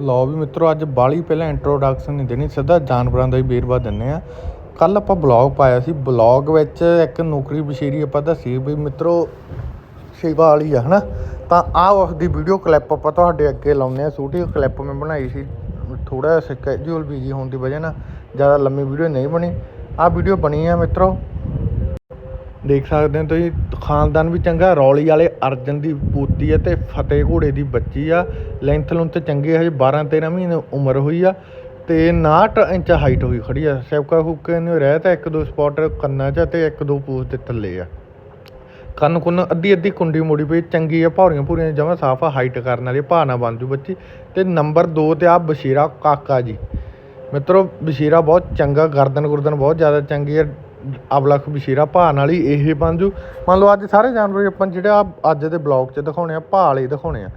ਲਓ ਵੀ ਮਿੱਤਰੋ, ਅੱਜ ਬਾਲੀ ਪਹਿਲਾਂ ਇੰਟਰੋਡਕਸ਼ਨ ਨਹੀਂ ਦੇਣੀ, ਸਿੱਧਾ ਜਾਨਵਰਾਂ ਦਾ ਹੀ ਵੇਰਵਾ ਦਿੰਨੇ ਆ ਕੱਲ ਆਪਾਂ ਬਲੌਗ ਪਾਇਆ ਸੀ। ਬਲੌਗ ਵਿੱਚ ਇੱਕ ਨੌਕਰੀ ਬਸ਼ੀਰੀ ਆਪਾਂ ਦੱਸੀ ਵੀ ਮਿੱਤਰੋ, ਸੇਵਾ ਵਾਲੀ ਆ, ਹਨਾ? ਤਾਂ ਆਹ ਉਸ ਦੀ ਵੀਡੀਓ ਕਲਿੱਪ ਆਪਾਂ ਤੁਹਾਡੇ ਅੱਗੇ ਲਾਉਂਦੇ ਆ ਛੋਟੀ ਕਲਿੱਪ ਮੈਂ ਬਣਾਈ ਸੀ। ਥੋੜਾ ਸਕੈਜੂਅਲ ਬਿਜ਼ੀ ਹੋਣ ਦੀ ਵਜ੍ਹਾ ਨਾਲ, ਜ਼ਿਆਦਾ ਲੰਮੀ ਵੀਡੀਓ ਨਹੀਂ ਬਣੀ। ਆਹ ਵੀਡੀਓ ਬਣੀ ਆ ਮਿੱਤਰੋ ਦੇਖ ਸਕਦੇ ਹੋ ਤੁਸੀਂ, ਖਾਨਦਾਨ ਵੀ ਚੰਗਾ, ਰੌਲੀ ਵਾਲੇ ਅਰਜਨ ਦੀ ਪੋਤੀ ਹੈ ਤੇ ਫਤਿਹ ਘੋੜੇ ਦੀ ਬੱਚੀ ਆ। ਲੈਂਥ ਲੁੰਥ ਚੰਗੇ ਹਜੇ 12 13 ਮਹੀਨੇ ਉਮਰ ਹੋਈ ਆ ਤੇ 59 ਇੰਚ ਹਾਈਟ ਹੋਈ ਖੜੀ ਆ। ਸੈਵਕਾ ਹੁੱਕੇ ਨੇ ਰਹਿ ਤਾਂ ਇੱਕ ਦੋ ਸਪੌਟ ਕੰਨਾਂ 'ਚ ਤੇ ਇੱਕ ਦੋ ਪੂਛ ਦੇ ਥੱਲੇ ਆ। ਕੰਨ ਕੁੰਨ ਅੱਧੀ ਅੱਧੀ ਕੁੰਡੀ ਮੋੜੀ ਪਈ, ਚੰਗੀ ਆ, ਭੌਰੀਆਂ ਭੂਰੀਆਂ ਜਮਾ ਸਾਫ਼ ਆ ਹਾਈਟ ਕਰਨ ਵਾਲੀ ਭਾਅ ਨਾ ਬਣ ਜੂ ਬੱਚੀ। ਤੇ ਨੰਬਰ 2 ਤੇ ਆ ਬਸ਼ੀਰਾ ਕਾਕਾ ਜੀ। ਮਿੱਤਰੋ, ਬਸ਼ੀਰਾ ਬਹੁਤ ਚੰਗਾ, ਗਰਦਨ ਗੁਰਦਨ ਬਹੁਤ ਜ਼ਿਆਦਾ ਚੰਗੀ ਆ ਅਬਲਖ ਬਸ਼ੀਰਾ ਭਾਅ ਨਾਲ ਹੀ ਇਹ ਬਣ ਜੂ। ਮੰਨ ਲਓ ਅੱਜ ਸਾਰੇ ਜਾਨਵਰ ਆਪਾਂ ਜਿਹੜੇ ਆ ਅੱਜ ਦੇ ਬਲੌਗ 'ਚ ਦਿਖਾਉਣੇ ਆ ਭਾਅ ਵਾਲੇ ਦਿਖਾਉਣੇ ਆ।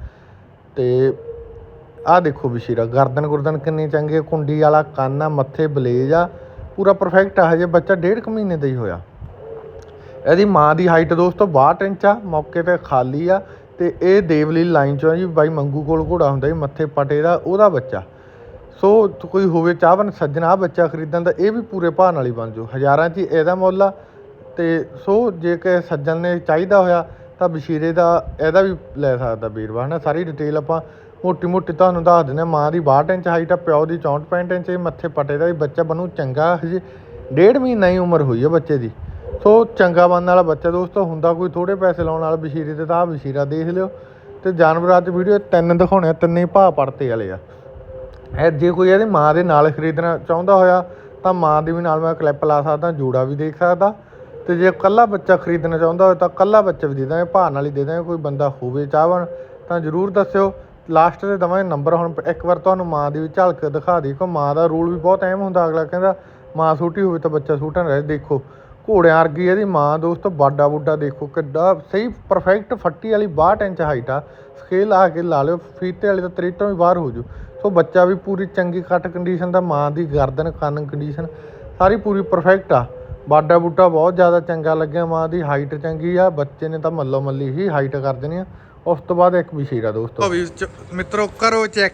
ਤੇ ਆਹ ਦੇਖੋ ਬਸ਼ੀਰਾ ਗਰਦਨ ਗੁਰਦਨ ਕਿੰਨੀ ਚੰਗੀ ਆ, ਕੁੰਡੀ ਵਾਲਾ ਕੰਨ ਆ, ਮੱਥੇ ਬਲੇਜ ਆ, ਪੂਰਾ ਪਰਫੈਕਟ ਆ, ਹਜੇ ਬੱਚਾ ਡੇਢ ਕੁ ਮਹੀਨੇ ਦਾ ਹੀ ਹੋਇਆ। ਇਹਦੀ ਮਾਂ ਦੀ ਹਾਈਟ ਦੋਸਤੋ 62 ਇੰਚ ਆ, ਮੌਕੇ ਤੇ ਖਾਲੀ ਆ, ਤੇ ਇਹ ਦੇਵਲੀ ਲਾਈਨ ਚੋਂ ਆ ਜੀ, ਬਾਈ ਮੰਗੂ ਕੋਲ ਘੋੜਾ ਹੁੰਦਾ ਜੀ, ਮੱਥੇ ਪਟੇ ਦਾ, ਉਹਦਾ ਬੱਚਾ। ਸੋ ਕੋਈ ਹੋਵੇ ਚਾਹਵਨ ਸੱਜਣ ਆਹ ਬੱਚਾ ਖਰੀਦਣ ਦਾ ਇਹ ਵੀ ਪੂਰੇ ਭਾਅ ਨਾਲ ਹੀ ਬਣ ਜਾਊ। ਹਜ਼ਾਰਾਂ 'ਚ ਹੀ ਇਹਦਾ ਮੁੱਲ ਆ। ਅਤੇ ਸੋ ਜੇ ਕਿ ਸੱਜਣ ਨੇ ਚਾਹੀਦਾ ਹੋਇਆ ਤਾਂ ਬਸ਼ੀਰੇ ਦਾ ਇਹਦਾ ਵੀ ਲੈ ਸਕਦਾ ਵੀਰਵਾ ਨਾ ਸਾਰੀ ਡਿਟੇਲ ਆਪਾਂ ਮੋਟੀ ਮੋਟੀ ਤੁਹਾਨੂੰ ਦੱਸ ਦਿੰਦੇ ਹਾਂ। ਮਾਂ ਦੀ 62 ਇੰਚ ਹਾਈਟ ਆ ਪਿਓ ਦੀ 64 65 ਇੰਚ ਇਹ ਮੱਥੇ ਪਟੇ ਦਾ ਵੀ ਬੱਚਾ ਬਣੂ ਚੰਗਾ। ਹਜੇ ਡੇਢ ਮਹੀਨਾ ਹੀ ਉਮਰ ਹੋਈ ਹੈ ਬੱਚੇ ਦੀ। ਸੋ ਚੰਗਾ ਬਣਨ ਵਾਲਾ ਬੱਚਾ ਦੋਸਤੋ ਹੁੰਦਾ ਕੋਈ ਥੋੜੇ ਪੈਸੇ ਲਾਉਣ ਵਾਲਾ ਬਸ਼ੀਰੇ ਤੇ ਤਾਂ ਆਹ ਬਸ਼ੀਰਾ ਦੇਖ ਲਿਓ। ਤੇ ਜਾਨਵਰਾਂ 'ਚ ਵੀਡੀਓ ਤਿੰਨ ਦਿਖਾਉਣੇ ਆ, ਤਿੰਨੇ ਹੀ ਭਾਅ ਪੜਤੇ ਵਾਲੇ ਆ। ਇਹ ਜੇ ਕੋਈ ਇਹਦੇ ਮਾਂ ਦੇ ਨਾਲ ਖਰੀਦਣਾ ਚਾਹੁੰਦਾ ਹੋਇਆ, ਤਾਂ ਮਾਂ ਦੀ ਵੀ ਨਾਲ ਮੈਂ ਕਲਿੱਪ ਲਾ ਸਕਦਾ, ਜੋੜਾ ਵੀ ਦੇਖ ਸਕਦਾ। ਤੇ ਜੇ ਇਕੱਲਾ ਬੱਚਾ ਖਰੀਦਣਾ ਚਾਹੁੰਦਾ ਹੋਵੇ ਤਾਂ ਇਕੱਲਾ ਬੱਚਾ ਵੀ ਦੇ ਦਾਂਗੇ ਭਾਅ ਨਾਲ ਹੀ ਦੇ ਦਾਂਗੇ, ਕੋਈ ਬੰਦਾ ਹੋਵੇ ਚਾਹਵਣ, ਤਾਂ ਜਰੂਰ ਦੱਸਿਓ। ਲਾਸਟ ਤੇ ਦਵਾਂਗੇ ਨੰਬਰ ਹੁਣ ਇੱਕ ਵਾਰ ਤੁਹਾਨੂੰ ਮਾਂ ਦੀ ਵੀ ਝਲਕ ਦਿਖਾ ਦੀ ਕੋ ਮਾਂ ਦਾ ਰੂਲ ਵੀ ਬਹੁਤ ਅਹਿਮ ਹੁੰਦਾ, ਅਗਲਾ ਕਹਿੰਦਾ, ਮਾਂ ਛੋਟੀ ਹੋਵੇ ਤਾਂ ਬੱਚਾ ਛੋਟਾ ਨਾ ਰਹੇ, ਦੇਖੋ। ਘੋੜਿਆਂ ਵਰਗੀ ਇਹਦੀ ਮਾਂ, ਦੋਸਤ, ਬਾਡਾ ਬੁੱਡਾ ਦੇਖੋ, ਕਿੱਡਾ ਸਹੀ ਪਰਫੈਕਟ ਫੱਟੀ ਵਾਲੀ 62 ਇੰਚ ਹਾਈਟ ਆ। ਸਕੇਲ ਆ ਕੇ ਲਾ ਲਿਓ, ਫੀਤੇ ਵਾਲੀ ਤਾਂ ਤੇਰੇ ਤੋਂ ਵੀ ਬਾਹਰ ਹੋ ਜੂ ਸੋ ਬੱਚਾ ਵੀ ਪੂਰੀ ਚੰਗੀ ਕੱਟ ਕੰਡੀਸ਼ਨ ਦਾ ਮਾਂ ਦੀ ਗਰਦਨ ਕੰਨ ਕੰਡੀਸ਼ਨ ਸਾਰੀ ਪੂਰੀ ਪਰਫੈਕਟ ਆ। ਬਾਡਾ ਬੂਟਾ ਬਹੁਤ ਜ਼ਿਆਦਾ ਚੰਗਾ ਲੱਗਿਆ ਮਾਂ ਦੀ ਹਾਈਟ ਚੰਗੀ ਆ। ਬੱਚੇ ਨੇ ਤਾਂ ਮੱਲੋ ਮੱਲੀ ਹੀ ਹਾਈਟ ਕਰ ਦੇਣੀ ਆ। ਉਸ ਤੋਂ ਬਾਅਦ ਇੱਕ ਵਿਸ਼ੇਰਾ ਦੋਸਤੋ। ਮਿੱਤਰੋ ਕਰੋ ਚੈੱਕ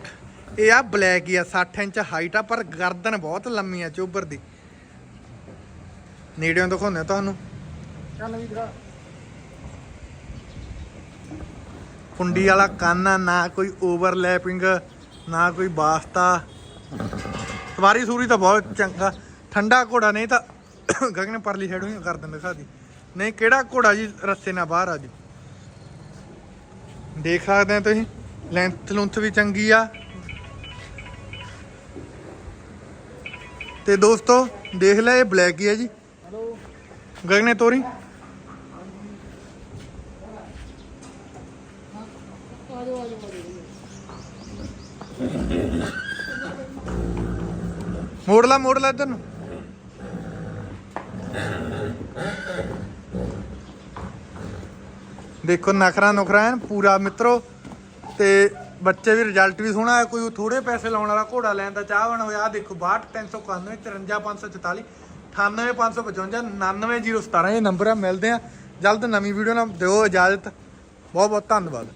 ਇਹ ਆ ਬਲੈਕ ਹੀ ਆ 60 ਇੰਚ ਹਾਈਟ ਆ ਪਰ ਗਰਦਨ ਬਹੁਤ ਲੰਮੀ ਆ ਚੋਬਰ ਦੀ। ਨੇੜਿਓਂ ਦਿਖਾਉਂਦੇ ਆ ਤੁਹਾਨੂੰ। ਚੱਲ ਵੀ ਭਰਾ ਕੁੰਡੀ ਵਾਲਾ ਕੰਨ ਆ ਨਾ ਕੋਈ ਓਵਰਲੈਪਿੰਗ ਨਾ ਕੋਈ ਵਾਸਤਾ। ਸਵਾਰੀ ਸੂਰੀ ਤਾਂ ਬਹੁਤ ਚੰਗਾ। ਠੰਡਾ ਘੋੜਾ ਨਹੀਂ ਤਾਂ ਗਗਨ ਪਰਲੀ ਸਾਈਡੋਂ ਹੀ ਕਰ ਦਿੰਦੇ ਸਾਦੀ। ਨਹੀਂ, ਕਿਹੜਾ ਘੋੜਾ ਜੀ ਰਸਤੇ ਨਾਲ ਬਾਹਰ ਆ ਜੀ? ਦੇਖ ਸਕਦੇ ਆ ਤੁਸੀਂ ਲੈਂਥ ਲੁੰਥ ਵੀ ਚੰਗੀ ਆ। ਤੇ ਦੋਸਤੋ, ਦੇਖ ਲੈ, ਇਹ ਬਲੈਕ ਹੀ ਆ ਜੀ। ਹਲੋ ਗਗਨੇ ਤੋਰੀ। ਆ ਜਾਓ ਆ ਜਾਓ ਮੋੜ ਲਾ ਮੋੜ ਲਾ ਇੱਧਰ ਨੂੰ। ਦੇਖੋ ਨਖਰਾ ਨੁਖਰਾ ਐਨ, ਪੂਰਾ ਮਿੱਤਰੋ। ਤੇ ਬੱਚੇ ਵੀ ਰਿਜ਼ਲਟ ਵੀ ਸੋਹਣਾ ਹੈ। ਕੋਈ ਥੋੜੇ ਪੈਸੇ ਲਾਉਣ ਵਾਲਾ ਘੋੜਾ ਲੈਣ ਦਾ ਚਾਹਵਣ ਹੋਇਆ। ਆਹ ਦੇਖੋ 62 391 54544 98555 99017 ਇਹ ਨੰਬਰ ਆ। ਮਿਲਦੇ ਆ ਜਲਦ ਨਵੀਂ ਵੀਡੀਓ ਨਾਲ ਦਿਓ ਇਜਾਜ਼ਤ। ਬਹੁਤ ਬਹੁਤ ਧੰਨਵਾਦ।